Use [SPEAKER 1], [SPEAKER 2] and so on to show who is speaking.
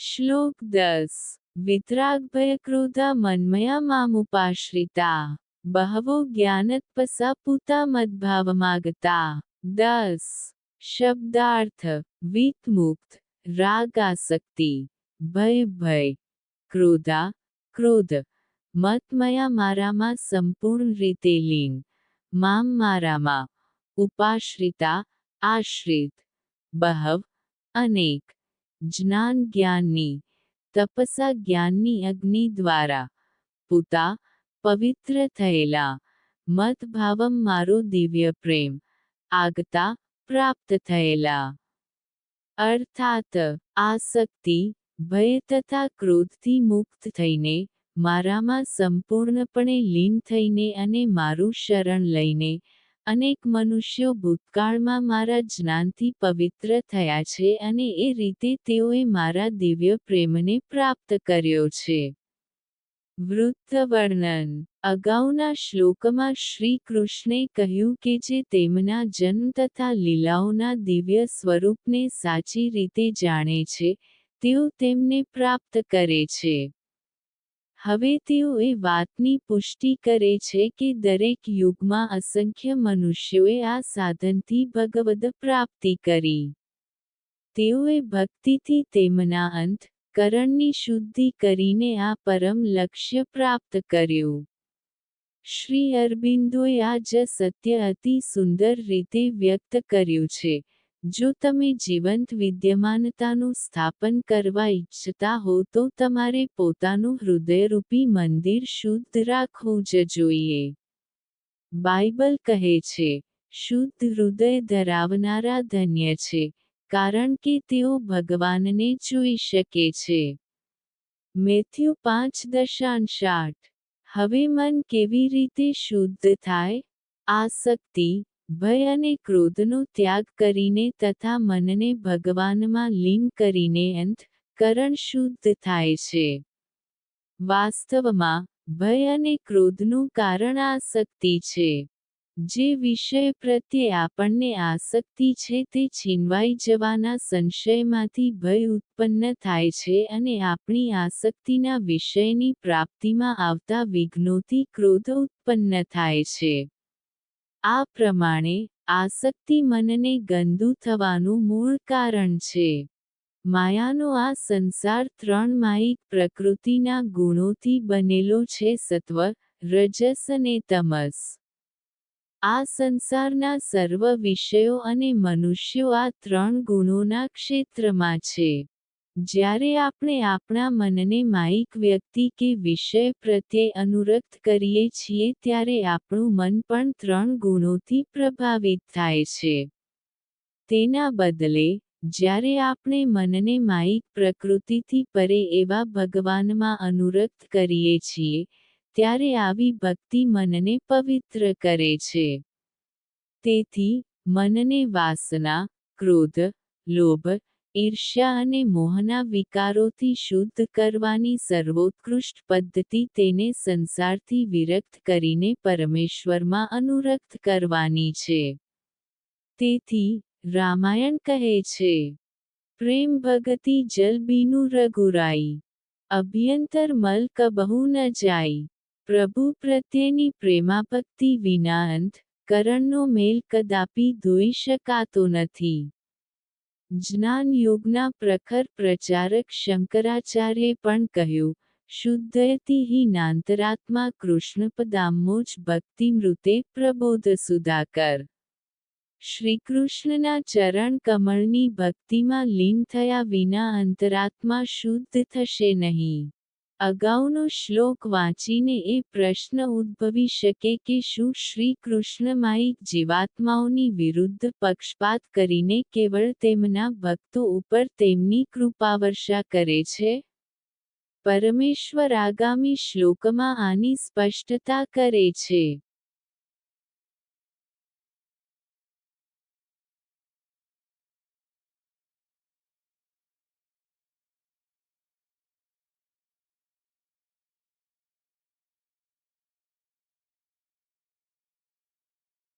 [SPEAKER 1] શ્લોક દસ. વિતરાગભયક્રોધા મન્મયા મામુપાશ્રિતા બહવો જ્ઞાનતપસા પૂતા મદ્ભાવમાગતા. દસ. શબ્દાર્થ. વિતમુક્ત. રાગ આસક્તિ ભય ભય. ક્રોધા. ક્રોધ. મતમયા મારામાં સંપૂર્ણ રીતે લીન. મામ મારામાં. ઉપાશ્રિતા. આશ્રિત. બહવ. અનેક. જ્ઞાન જ્ઞાનની તપસા જ્ઞાનની અગ્નિ દ્વારા, પુતા, પવિત્ર થયેલા મતભાવમ મારો દિવ્ય પ્રેમ, આગતા, પ્રાપ્ત થયેલા. અર્થાત આસક્તિ ભય તથા ક્રોધથી મુક્ત થઈને, મારામાં સંપૂર્ણપણે લીન થઈને અને મારું શરણ લઈને અનેક મનુષ્યો ભૂતકાળમાં મારા જ્ઞાનથી પવિત્ર થયા છે અને એ રીતે તેઓએ મારા દિવ્ય પ્રેમને પ્રાપ્ત કર્યો છે. વૃત્ત વર્ણન અગાઉના શ્લોકમાં શ્રી કૃષ્ણે કહ્યું કે જે તેમના જન્મ તથા લીલાઓના દિવ્ય સ્વરૂપને સાચી રીતે જાણે છે, તેઓ તેમને પ્રાપ્ત કરે છે. હવે તેઓ એ વાતની પુષ્ટિ કરે છે કે દરેક યુગમાં અસંખ્ય મનુષ્યોએ આ સાધનથી ભગવદ પ્રાપ્તિ કરી. તેઓએ ભક્તિથી તેમના અંત, કરણની શુદ્ધિ કરીને આ પરમ લક્ષ્ય પ્રાપ્ત કર્યું. શ્રી અરબિંદોએ આ જ સત્ય અતિ સુંદર રીતે વ્યક્ત કર્યું છે. જો તમે જીવંત વિદ્યમાનતાનું સ્થાપન કરવા ઈચ્છતા હો તો તમારે પોતાનું હૃદયરૂપી મંદિર શુદ્ધ રાખવું જ જોઈએ. બાઇબલ કહે છે, શુદ્ધ હૃદય ધરાવનારા ધન્ય છે, કારણ કે તેઓ ભગવાનને જોઈ શકે છે. મેથ્યુ પાંચ દશાંશ આઠ હવે મન કેવી રીતે શુદ્ધ થાય? આસક્તિ ભય અને ક્રોધનો ત્યાગ કરીને તથા મનને ભગવાનમાં લીન કરીને અંત કરણ શુદ્ધ થાય છે. વાસ્તવમાં, ભય અને ક્રોધનું કારણ આસક્તિ છે. જે વિષય પ્રત્યે આપણને આસક્તિ છે તે છીનવાઈ જવાના સંશયમાંથી ભય ઉત્પન્ન થાય છે અને આપણી આસક્તિના વિષયની પ્રાપ્તિમાં આવતા વિઘ્નોથી ક્રોધ ઉત્પન્ન થાય છે. આ પ્રમાણે આસક્તિ મનને ગંદુ થવાનું મૂળ કારણ છે. માયાનો આ સંસાર ત્રણ માયિક પ્રકૃતિના ગુણોથી બનેલો છે સત્વ, રજસ અને તમસ. આ સંસારના સર્વ વિષયો અને મનુષ્યો આ ત્રણ ગુણોના ક્ષેત્રમાં છે. જ્યારે આપણે આપણા મનને માયિક વ્યક્તિ કે વિષય પ્રત્યે અનુરક્ત કરીએ છીએ ત્યારે આપણું મન પણ ત્રણ ગુણોથી પ્રભાવિત થાય છે. તેના બદલે, જ્યારે આપણે મનને માયિક પ્રકૃતિથી પરે એવા ભગવાનમાં અનુરક્ત કરીએ છીએ, ત્યારે આવી ભક્તિ મનને પવિત્ર કરે છે. તેથી, મનને વાસના, ક્રોધ, લોભ ઈર્ષ્યા અને મોહના વિકારોથી શુદ્ધ કરવાની સર્વોત્કૃષ્ટ પદ્ધતિ તેને સંસારથી વિરક્ત કરીને પરમેશ્વરમાં અનુરક્ત કરવાની છે. તેથી, રામાયણ કહે છે, પ્રેમ ભગતિ જલબીનું રઘુરાઈ, અભ્યંતર મલ કબહુ ન જાય. પ્રભુ પ્રત્યેની પ્રેમાભક્તિ વિના અંત, કરણનો મેલ કદાપી ધોઈ શકાતો નથી. જ્ઞાન યોગના પ્રખર પ્રચારક શંકરાચાર્યે પણ કહ્યું શુદ્ધયતિ હિ નાંતરાત્મા કૃષ્ણપદામ્મોજ ભક્તિમૃતે પ્રબોધ સુધાકર. શ્રીકૃષ્ણના ચરણ કમળની ભક્તિમાં લીન થયા વિના અંતરાત્મા શુદ્ધ થશે નહીં. અગાઉનો શ્લોક વાંચીને એ પ્રશ્ન ઉદ્ભવી શકે કે શું શ્રી કૃષ્ણમાયિક જીવાત્માઓની વિરુદ્ધ પક્ષપાત કરીને કેવળ તેમના ભક્તો ઉપર તેમની કૃપાવર્ષા કરે છે? પરમેશ્વર આગામી શ્લોકમાં આની સ્પષ્ટતા કરે છે.